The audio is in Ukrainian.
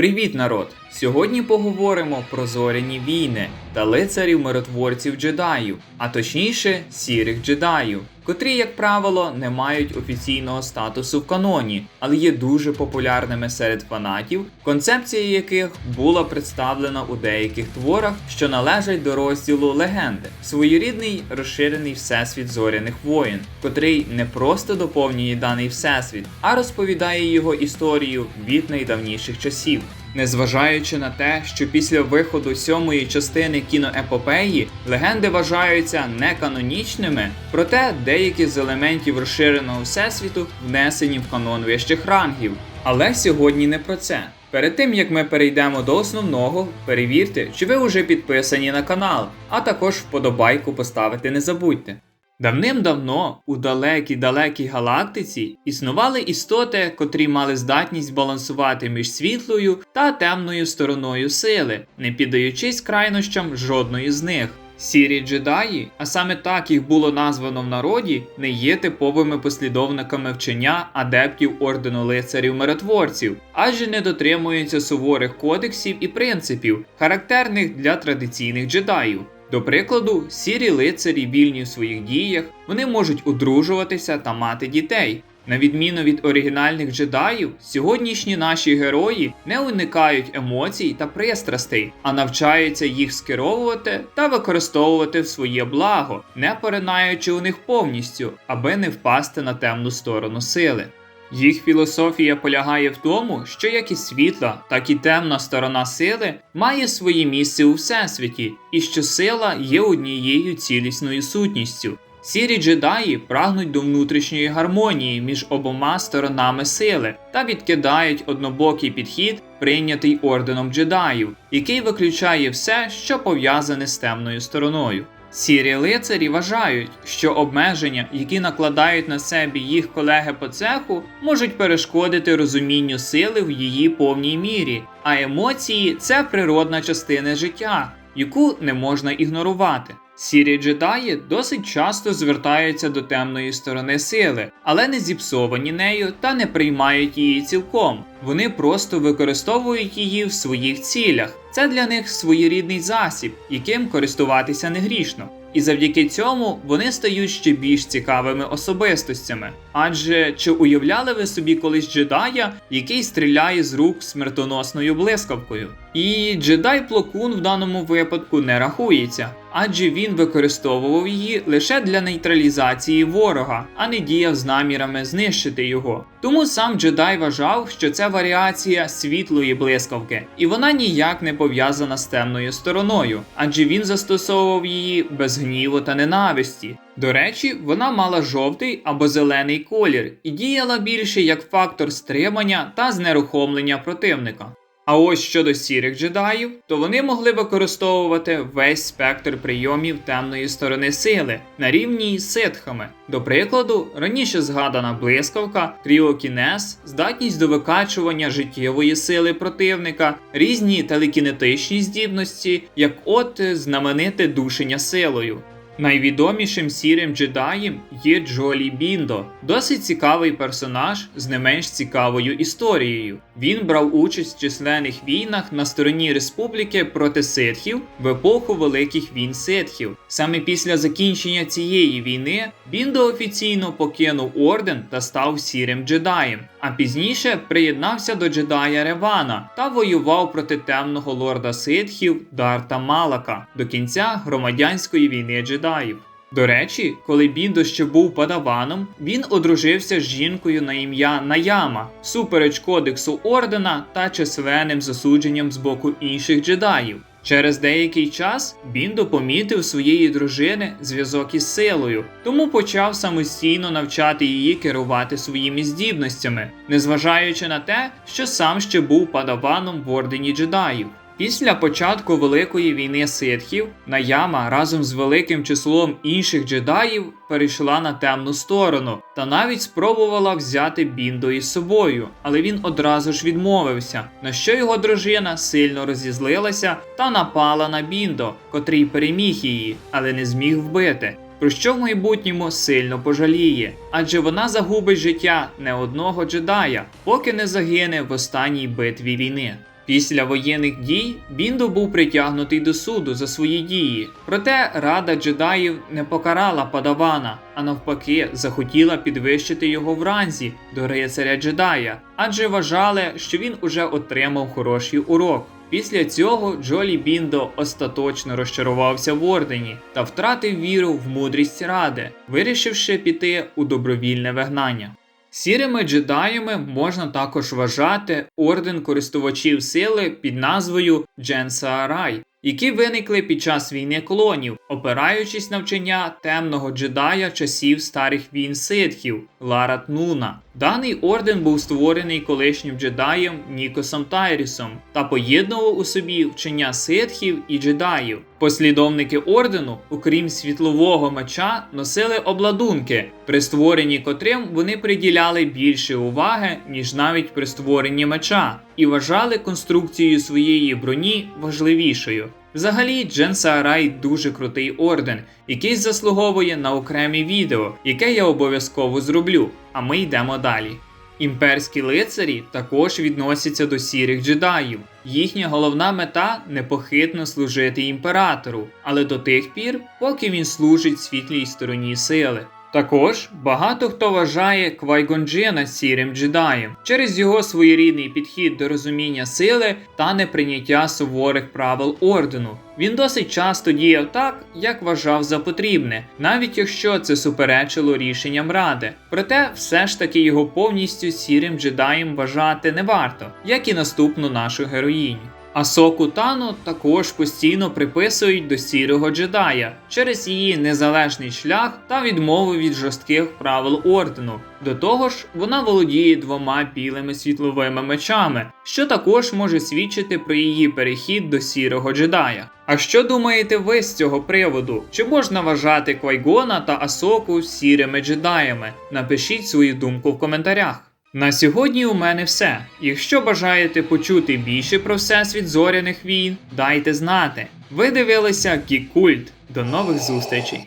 Привіт, народ! Сьогодні поговоримо про зоряні війни та лицарів миротворців джедаїв, а точніше сірих джедаїв, котрі, як правило, не мають офіційного статусу в каноні, але є дуже популярними серед фанатів, концепція яких була представлена у деяких творах, що належать до розділу легенди, своєрідний розширений всесвіт зоряних воїн, котрий не просто доповнює даний всесвіт, а розповідає його історію від найдавніших часів. Незважаючи на те, що після виходу сьомої частини кіноепопеї легенди вважаються неканонічними, проте деякі з елементів розширеного всесвіту внесені в канон вищих рангів. Але сьогодні не про це. Перед тим як ми перейдемо до основного, перевірте, чи ви вже підписані на канал, а також вподобайку поставити не забудьте. Давним-давно у далекій далекій галактиці існували істоти, котрі мали здатність балансувати між світлою та темною стороною сили, не піддаючись крайнощам жодної з них. Сірі джедаї, а саме так їх було названо в народі, не є типовими послідовниками вчення адептів ордену лицарів миротворців, адже не дотримуються суворих кодексів і принципів, характерних для традиційних джедаїв. До прикладу, сірі лицарі вільні в своїх діях, вони можуть одружуватися та мати дітей. На відміну від оригінальних джедаїв, сьогоднішні наші герої не уникають емоцій та пристрастей, а навчаються їх скеровувати та використовувати в своє благо, не поринаючи у них повністю, аби не впасти на темну сторону сили. Їх філософія полягає в тому, що як і світла, так і темна сторона сили має своє місце у всесвіті, і що сила є однією цілісною сутністю. Сірі джедаї прагнуть до внутрішньої гармонії між обома сторонами сили та відкидають однобокий підхід, прийнятий орденом джедаїв, який виключає все, що пов'язане з темною стороною. Сірі лицарі вважають, що обмеження, які накладають на себе їх колеги по цеху, можуть перешкодити розумінню сили в її повній мірі, а емоції це природна частина життя, яку не можна ігнорувати. Сірі джедаї досить часто звертаються до темної сторони сили, але не зіпсовані нею та не приймають її цілком. Вони просто використовують її в своїх цілях. Це для них своєрідний засіб, яким користуватися не грішно. І завдяки цьому вони стають ще більш цікавими особистостями. Адже чи уявляли ви собі колись джедая, який стріляє з рук смертоносною блискавкою? І джедай Плокун в даному випадку не рахується, адже він використовував її лише для нейтралізації ворога, а не діяв з намірами знищити його. Тому сам джедай вважав, що це варіація світлої блискавки, і вона ніяк не пов'язана з темною стороною, адже він застосовував її без гніву та ненависті. До речі, вона мала жовтий або зелений колір і діяла більше як фактор стримання та знерухомлення противника. А ось щодо сірих джедаїв, то вони могли використовувати весь спектр прийомів темної сторони сили на рівні з ситхами. До прикладу, раніше згадана блискавка, кріокінез, здатність до викачування життєвої сили противника, різні телекінетичні здібності, як от знамените душення силою. Найвідомішим сірим джедаєм є Джолі Біндо, досить цікавий персонаж з не менш цікавою історією. Він брав участь в численних війнах на стороні республіки проти ситхів в епоху великих війн ситхів. Саме після закінчення цієї війни Біндо офіційно покинув орден та став сірим джедаєм, а пізніше приєднався до джедая Ревана та воював проти темного лорда ситхів Дарта Малака до кінця громадянської війни джедаїв. До речі, коли Біндо ще був падаваном, він одружився з жінкою на ім'я Наяма, супереч кодексу ордена та численним засудженням з боку інших джедаїв. Через деякий час Біндо помітив своєї дружини зв'язок із силою, тому почав самостійно навчати її керувати своїми здібностями, незважаючи на те, що сам ще був падаваном в ордені джедаїв. Після початку Великої війни ситхів Наяма разом з великим числом інших джедаїв перейшла на темну сторону та навіть спробувала взяти Біндо із собою, але він одразу ж відмовився, на що його дружина сильно розізлилася та напала на Біндо, котрий переміг її, але не зміг вбити. Про що в майбутньому сильно пожаліє, адже вона загубить життя не одного джедая, поки не загине в останній битві війни. Після воєнних дій Біндо був притягнутий до суду за свої дії. Проте Рада джедаїв не покарала Падавана, а навпаки, захотіла підвищити його в ранзі до рицаря джедая, адже вважали, що він уже отримав хороший урок. Після цього Джолі Біндо остаточно розчарувався в ордені та втратив віру в мудрість ради, вирішивши піти у добровільне вигнання. Сірими джедаями можна також вважати орден користувачів сили під назвою Дженсаарай, які виникли під час війни клонів, опираючись на вчення темного джедая часів старих війн ситхів Ларат Нуна. Даний орден був створений колишнім джедаєм Нікосом Тайрісом та поєднував у собі вчення ситхів і джедаїв. Послідовники ордену, окрім світлового меча, носили обладунки, при створенні котрим вони приділяли більше уваги, ніж навіть при створенні меча, і вважали конструкцію своєї броні важливішою. Взагалі, Дженсаарай дуже крутий орден, який заслуговує на окреме відео, яке я обов'язково зроблю. А ми йдемо далі. Імперські лицарі також відносяться до сірих джедаїв. Їхня головна мета непохитно служити імператору, але до тих пір, поки він служить світлій стороні сили. Також багато хто вважає Квайгонджина сірим джедаєм через його своєрідний підхід до розуміння сили та неприйняття суворих правил ордену. Він досить часто діяв так, як вважав за потрібне, навіть якщо це суперечило рішенням ради. Проте, все ж таки його повністю сірим джедаєм вважати не варто, як і наступну нашу героїню. Асоку Тану також постійно приписують до сірого джедая через її незалежний шлях та відмову від жорстких правил ордену. До того ж, вона володіє двома білими світловими мечами, що також може свідчити про її перехід до сірого джедая. А що думаєте ви з цього приводу? Чи можна вважати Квайгона та Асоку сірими джедаями? Напишіть свою думку в коментарях. На сьогодні у мене все. Якщо бажаєте почути більше про всесвіт зоряних війн, дайте знати. Ви дивилися Кікульт. До нових зустрічей!